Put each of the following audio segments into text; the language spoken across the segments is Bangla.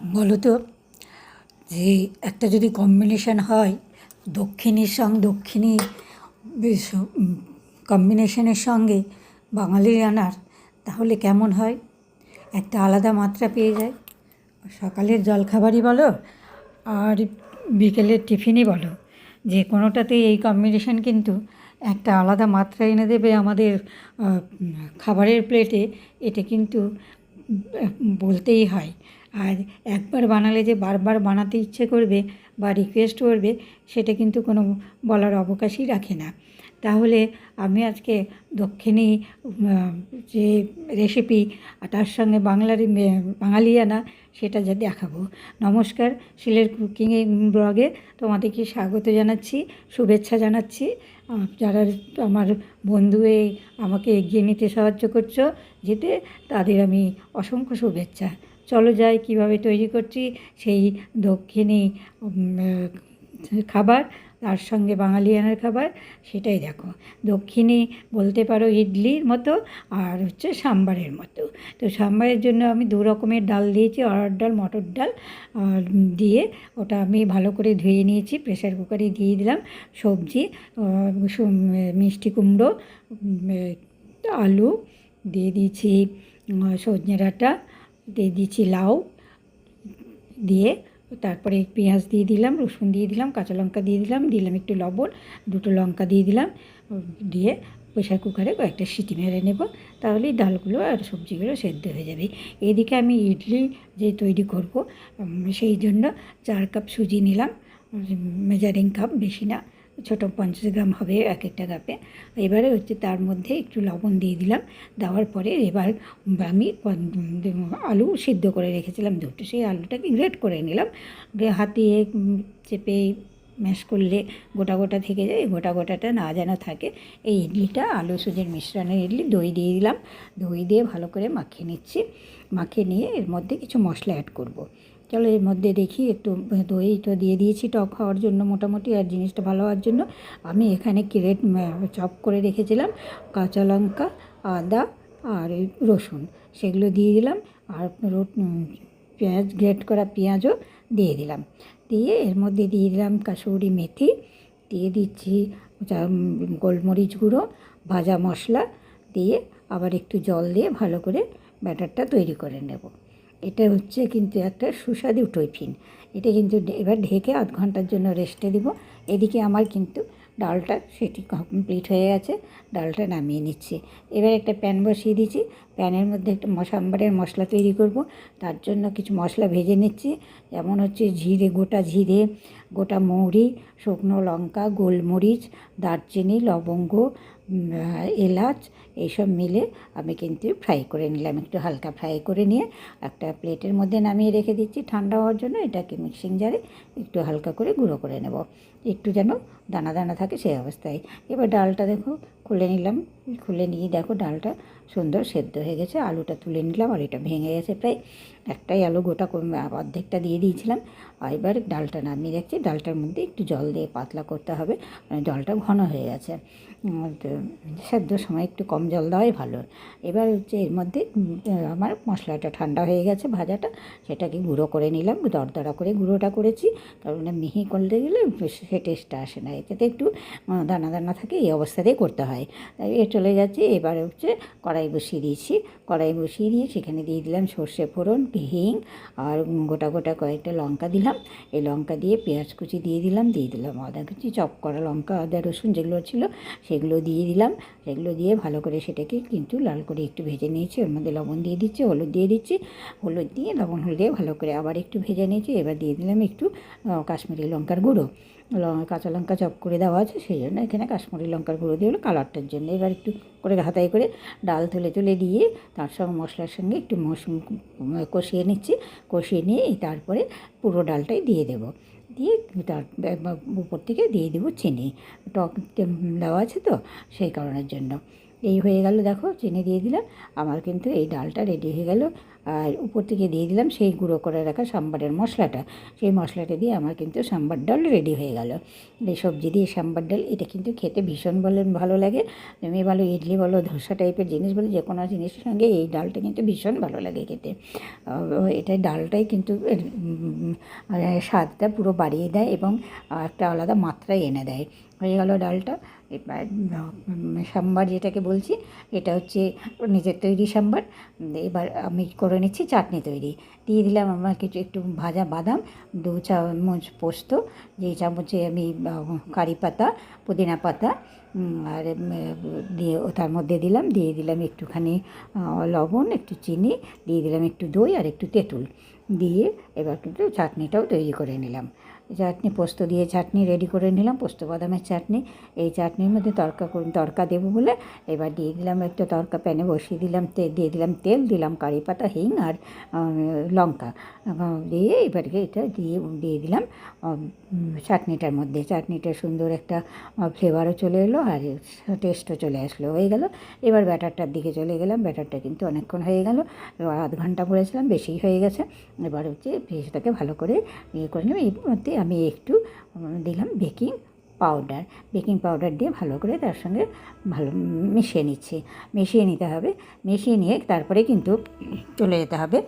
বলো তো যে একটা যদি কম্বিনেশন হয়, দক্ষিণীর সঙ্গে দক্ষিণী কম্বিনেশনের সঙ্গে বাঙালি রান্নার তাহলে কেমন হয়? একটা আলাদা মাত্রা পেয়ে যায়। সকালের জলখাবারই বলো, আর বিকেলের টিফিনই বলো, যে কোনোটাতেই এই কম্বিনেশন কিন্তু একটা আলাদা মাত্রা এনে দেবে আমাদের খাবারের প্লেটে এটা কিন্তু বলতেই হয়। আর একবার বানালে যে বারবার বানাতে ইচ্ছে করবে বা রিকোয়েস্ট করবে, সেটা কিন্তু কোনো বলার অবকাশই রাখে না। তাহলে আমি আজকে দক্ষিণী যে রেসিপি তার সঙ্গে বাংলার বাঙালিয়ানা, সেটা যা দেখাবো। নমস্কার, শিলের কুকিং ব্লগে তোমাদেরকে স্বাগত জানাচ্ছি, শুভেচ্ছা জানাচ্ছি। যারা আমার বন্ধু আমাকে এগিয়ে নিতে সাহায্য করছ, যেতে তাদের আমি অসংখ্য শুভেচ্ছা। চলো যাই, কীভাবে তৈরি করছি, সেই দক্ষিণী খাবার, তার সঙ্গে বাঙালিয়ানার খাবার, সেটাই দেখো। দক্ষিণে বলতে পারো ইডলির মতো, আর হচ্ছে সাম্বারের মতো। তো সাম্বারের জন্য আমি দু রকমের ডাল দিয়েছি অরহর ডাল, মটর ডাল দিয়ে ওটা আমি ভালো করে ধুয়ে নিয়েছি, প্রেসার কুকারে দিয়ে দিলাম সবজি মিষ্টি কুমড়ো আলু, দিয়ে দিয়েছি সজনে ডাঁটা দিয়ে দিয়েছি লাউ, দিয়ে তারপরে পেঁয়াজ দিয়ে দিলাম, রসুন দিয়ে দিলাম, কাঁচা লঙ্কা দিয়ে দিলাম দিলাম একটু লবণ, দুটো লঙ্কা দিয়ে দিলাম, দিয়ে প্রেশার কুকারে কয়েকটা সিটি মেরে নেব, তাহলেই ডালগুলো আর সবজিগুলো সেদ্ধ হয়ে যাবে। এদিকে আমি ইডলি যে তৈরি করব সেই জন্য চার কাপ সুজি নিলাম মেজারিং কাপ, বেশি না। ছোটো পঞ্চাশ গ্রাম হবে এক একটা কাপে। এবারে হচ্ছে তার মধ্যে একটু লবণ দিয়ে দিলাম। দেওয়ার পরে এবার আমি আলু সিদ্ধ করে রেখেছিলাম দুটো সেই আলুটাকে গ্রেট করে নিলাম। দিয়ে হাতে চেপে ম্যাশ করলে গোটা গোটা থেকে যায়, গোটা গোটাটা না যেন থাকে। এই ইডলিটা আলু সুজির মিশ্রণের ইডলি। দই দিয়ে দিলাম। দই দিয়ে ভালো করে মাখিয়ে নিচ্ছি। মাখিয়ে নিয়ে এর মধ্যে কিছু মশলা অ্যাড করব। চলো এর মধ্যে দেখি, একটু দই তো দিয়ে দিয়েছি টক হওয়ার জন্য মোটামুটি আর জিনিসটা ভালো হওয়ার জন্য। আমি এখানে ক্রেট চপ করে রেখেছিলাম, কাঁচা লঙ্কা, আদা আর রসুন, সেগুলো দিয়ে দিলাম আর পেঁয়াজ, গ্রেট করা পেঁয়াজও দিয়ে দিলাম। দিয়ে এর মধ্যে দিয়ে দিলাম কাসুরি মেথি, দিয়ে দিচ্ছি গোলমরিচ গুঁড়ো, ভাজা মশলা, দিয়ে আবার একটু জল দিয়ে ভালো করে ব্যাটারটা তৈরি করে নেব। এটা হচ্ছে কিন্তু একটা সুস্বাদু টইফিন এটা কিন্তু এবার ঢেকে আধ ঘণ্টার জন্য রেস্টে দিব। এদিকে আমার কিন্তু ডালটা সেটি কমপ্লিট হয়ে গেছে, ডালটা নামিয়ে নিচ্ছি। এবার একটা প্যান বসিয়ে দিয়েছি। প্যানের মধ্যে একটা মশাম্বারের মশলা তৈরি করব। তার জন্য কিছু মশলা ভেজে নিচ্ছি। যেমন হচ্ছে জিরে, গোটা জিরে, গোটা মৌরি, শুকনো লঙ্কা, গোলমরিচ, দারচিনি, লবঙ্গ এলাচ, এইসব মিলে আমি কিন্তু ফ্রাই করে নিলাম। একটু হালকা ফ্রাই করে নিয়ে একটা প্লেটের মধ্যে নামিয়ে রেখে দিচ্ছি। ঠান্ডা হওয়ার জন্য এটাকে মিক্সিং জারে একটু হালকা করে গুঁড়ো করে নেব। একটু যেন দানা দানা থাকে সেই অবস্থায়। এবার ডালটা দেখো খুলে নিলাম। খুলে নিয়ে দেখো ডালটা সুন্দর সেদ্ধ হয়ে গেছে। আলুটা তুলে নিলাম আর এটা ভেঙে গেছে প্রায়। একটাই আলু গোটা অর্ধেকটা দিয়ে দিয়েছিলাম। আর এবার ডালটা নামিয়ে রাখছি। ডালটার মধ্যে একটু জল দিয়ে পাতলা করতে হবে। মানে জলটা ঘন হয়ে গেছে। সেদ্ধর সময় একটু কম জল দেওয়াই ভালো। এবার হচ্ছে এর মধ্যে আমার মশলাটা ঠান্ডা হয়ে গেছে ভাজাটা, সেটাকে গুঁড়ো করে নিলাম, দরদরা করে গুঁড়োটা করেছি, কারণ মিহি করতে গেলে সে টেস্টটা আসে না এটাতে একটু দানা দানা থাকে, এই অবস্থাতেই করতে হয়। এ চলে যাচ্ছে, এবার হচ্ছে কড়াই বসিয়ে দিয়েছি, কড়াই বসিয়ে দিয়ে সেখানে দিয়ে দিলাম সর্ষে ফোড়ন, হিং, আর গোটা গোটা কয়েকটা লঙ্কা দিলাম, এই লঙ্কা দিয়ে পেঁয়াজ কুচি দিয়ে দিলাম দিয়ে দিলাম আদা কুচি, চপ করা লঙ্কা, আদা রসুন যেগুলো ছিল সেগুলো দিয়ে দিলাম। সেগুলো দিয়ে ভালো করে সেটাকে কিন্তু লাল করে একটু ভেজে নিয়েছি। ওর মধ্যে লবণ দিয়ে দিচ্ছি, হলুদ দিয়ে দিচ্ছি। হলুদ দিয়ে লবণ হলুদ দিয়ে ভালো করে আবার একটু ভেজে নিয়েছি। এবার দিয়ে দিলাম একটু কাশ্মীরি লঙ্কার গুঁড়ো। কাঁচা লঙ্কা চপ করে দেওয়া আছে, সেই জন্য এখানে কাশ্মীরি লঙ্কার গুঁড়ো দিয়ে হলো কালারটার জন্য। এবার একটু করে হাতায় করে ডাল তুলে তুলে দিয়ে তার সঙ্গে মশলার সঙ্গে একটু মশ কষিয়ে নিচ্ছি। কষিয়ে নিয়ে তারপরে পুরো ডালটাই দিয়ে দেবো। দিয়ে তার উপর থেকে দিয়ে দেবো চিনি। টক দেওয়া আছে তো সেই কারণের জন্য। এই হয়ে গেল দেখো, চিনি দিয়ে দিলাম। আমার কিন্তু এই ডালটা রেডি হয়ে গেল। আর উপর থেকে দিয়ে দিলাম সেই গুঁড়ো করে রাখা সাম্বারের মশলাটা। সেই মশলাটা দিয়ে আমার কিন্তু সাম্বার ডাল রেডি হয়ে গেল। এই সবজি দিয়ে সাম্বার ডাল, এটা কিন্তু খেতে ভীষণ বলে ভালো লাগে। তুমি বলো, ইডলি বলো, ধোসা টাইপের জিনিস বলো, যে কোনো জিনিসের সঙ্গে এই ডালটা কিন্তু ভীষণ ভালো লাগে খেতে। এটা ডালটাই কিন্তু স্বাদটা পুরো বাড়িয়ে দেয় এবং একটা আলাদা মাত্রায় এনে দেয়। হয়ে গেল ডালটা। এবার সাম্বার যেটাকে বলছি, এটা হচ্ছে নিজের তৈরি সাম্বার। এবার আমি করে নিচ্ছি চাটনি তৈরি। দিয়ে দিলাম আমার কিছু একটু ভাজা বাদাম, দু চামচ পোস্ত যেই চামচে আমি কারি পাতা, পুদিনা পাতা আর দিয়ে তার মধ্যে দিলাম, দিয়ে দিলাম একটুখানি লবণ, একটু চিনি, দিয়ে দিলাম একটু দই আর একটু তেঁতুল। দিয়ে এবার কিন্তু চাটনিটাও তৈরি করে নিলাম। চাটনি, পোস্ত দিয়ে চাটনি রেডি করে নিলাম। পোস্ত, বাদামের চাটনি। এই চাটনির মধ্যে তরকা তরকা দেবো বলে এবার দিয়ে দিলাম একটা তরকা প্যানে বসিয়ে দিলাম দিয়ে দিলাম তেল, দিলাম কারি পাতা, হিং আর লঙ্কা। দিয়ে এবারকে এটা দিয়ে দিয়ে দিলাম চাটনিটার মধ্যে। চাটনিটা সুন্দর একটা ফ্লেভারও চলে এলো আর টেস্টও চলে আসলো, হয়ে গেল। এবার ব্যাটারটার দিকে চলে গেলাম। ব্যাটারটা কিন্তু অনেকক্ষণ হয়ে গেল। আধ ঘণ্টা বলেছিলাম বেশিই হয়ে গেছে। এবার হচ্ছে সেটাকে ভালো করে ইয়ে করে নিলাম। এর মধ্যে আমি একটু দিলাম বেকিং পাউডার। বেকিং পাউডার দিয়ে ভালো করে তার সঙ্গে ভালো মিশিয়ে নিচ্ছি। মিশিয়ে নিতে হবে। মিশিয়ে নিয়ে তারপরে কিন্তু চলে যেতে হবে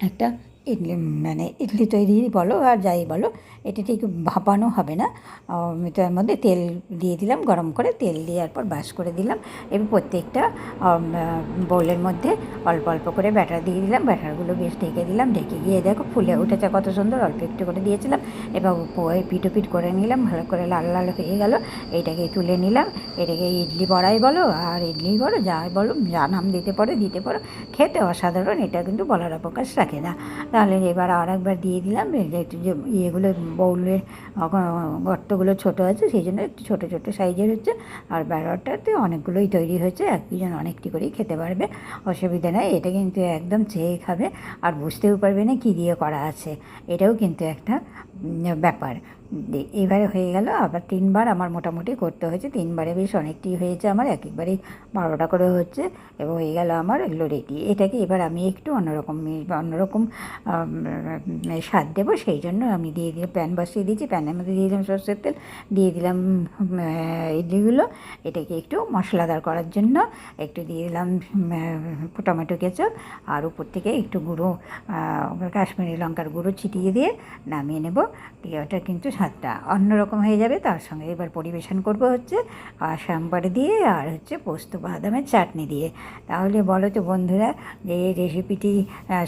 একটা ইডলি মানে ইডলি তৈরি বলো আর যাই বলো এটা ঠিক ভাপানো হবে না। আম, তার মধ্যে তেল দিয়ে দিলাম গরম করে তেল দেওয়ার পর বাস করে দিলাম। এবার প্রত্যেকটা বোলের মধ্যে অল্প অল্প করে ব্যাটার দিয়ে দিলাম। ব্যাটারগুলো বেশ ঢেকে দিলাম ঢেকে গিয়ে দেখো ফুলে উঠেছে কত সুন্দর অল্প একটু করে দিয়েছিলাম। এবার পিটো পিট করে নিলাম ভালো করে লাল লাল হয়ে গেল। এটাকে তুলে নিলাম এটাকে ইডলি বড়াই বলো আর ইডলি বলো যাই বলো যা নাম দিতে পারো দিতে পারো। খেতে অসাধারণ এটা কিন্তু বলার অবকাশ রাখে না। তাহলে এবার আর একবার দিয়ে দিলাম। একটু যে ইয়েগুলো, বউলের গর্তগুলো ছোট আছে, সেই জন্য একটু ছোটো ছোটো সাইজের হচ্ছে। আর ব্যারটাতে অনেকগুলোই তৈরি হয়েছে এক একজন অনেকটি করেই খেতে পারবে, অসুবিধা নেই। এটা কিন্তু একদম চেয়ে খাবে, আর বুঝতেও পারবে না কী দিয়ে করা আছে। এটাও কিন্তু একটা ব্যাপার। এবারে হয়ে গেল, আবার তিনবার আমার মোটামুটি করতে হয়েছে, তিনবারে বেশ অনেকটি হয়েছে আমার এক একবারেই বারোটা করে হচ্ছে, এবং হয়ে গেল আমার এগুলো রেডি এটাকে এবার আমি একটু অন্যরকম অন্যরকম স্বাদ দেবো, সেই জন্য আমি দিয়ে দিয়ে প্যান বসিয়ে দিয়েছি, প্যানের মধ্যে দিয়ে দিলাম সর্ষের তেল, দিয়ে দিলাম ইডলিগুলো, এটাকে একটু মশলাদার করার জন্য, একটু দিয়ে দিলাম টমেটো কেচাপ, আর উপর থেকে একটু গুঁড়ো কাশ্মীরি লঙ্কার গুঁড়ো ছিটিয়ে দিয়ে নামিয়ে নেব ওটা কিন্তু স্বাদটা অন্যরকম হয়ে যাবে, তার সঙ্গে এবার পরিবেশন করব হচ্ছে, আর সাম্বার দিয়ে আর হচ্ছে পোস্ত বাদামের চাটনি দিয়ে। তাহলে বলো তো বন্ধুরা, যে এই রেসিপিটি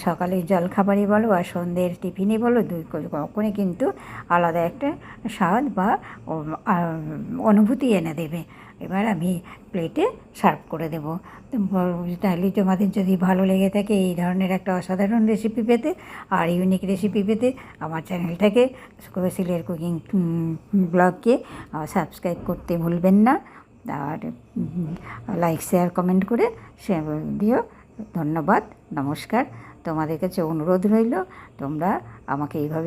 সকালের জলখাবারই বলো আর সন্ধ্যের টিফিনে বলো, দুই কখনই কিন্তু আলাদা একটা স্বাদ বা অনুভূতি এনে দেবে। এবার আমি প্লেটে সার্ভ করে দেবো। তাহলে তোমাদের যদি ভালো লেগে থাকে এই ধরনের একটা অসাধারণ রেসিপি পেতে আর ইউনিক রেসিপি পেতে আমার চ্যানেলটাকে কোয়েসিলের কুকিং ব্লগকে সাবস্ক্রাইব করতে ভুলবেন না। আর লাইক শেয়ার কমেন্ট করে সে দিও। ধন্যবাদ, নমস্কার। তোমাদের কাছে অনুরোধ রইল, তোমরা আমাকে এইভাবে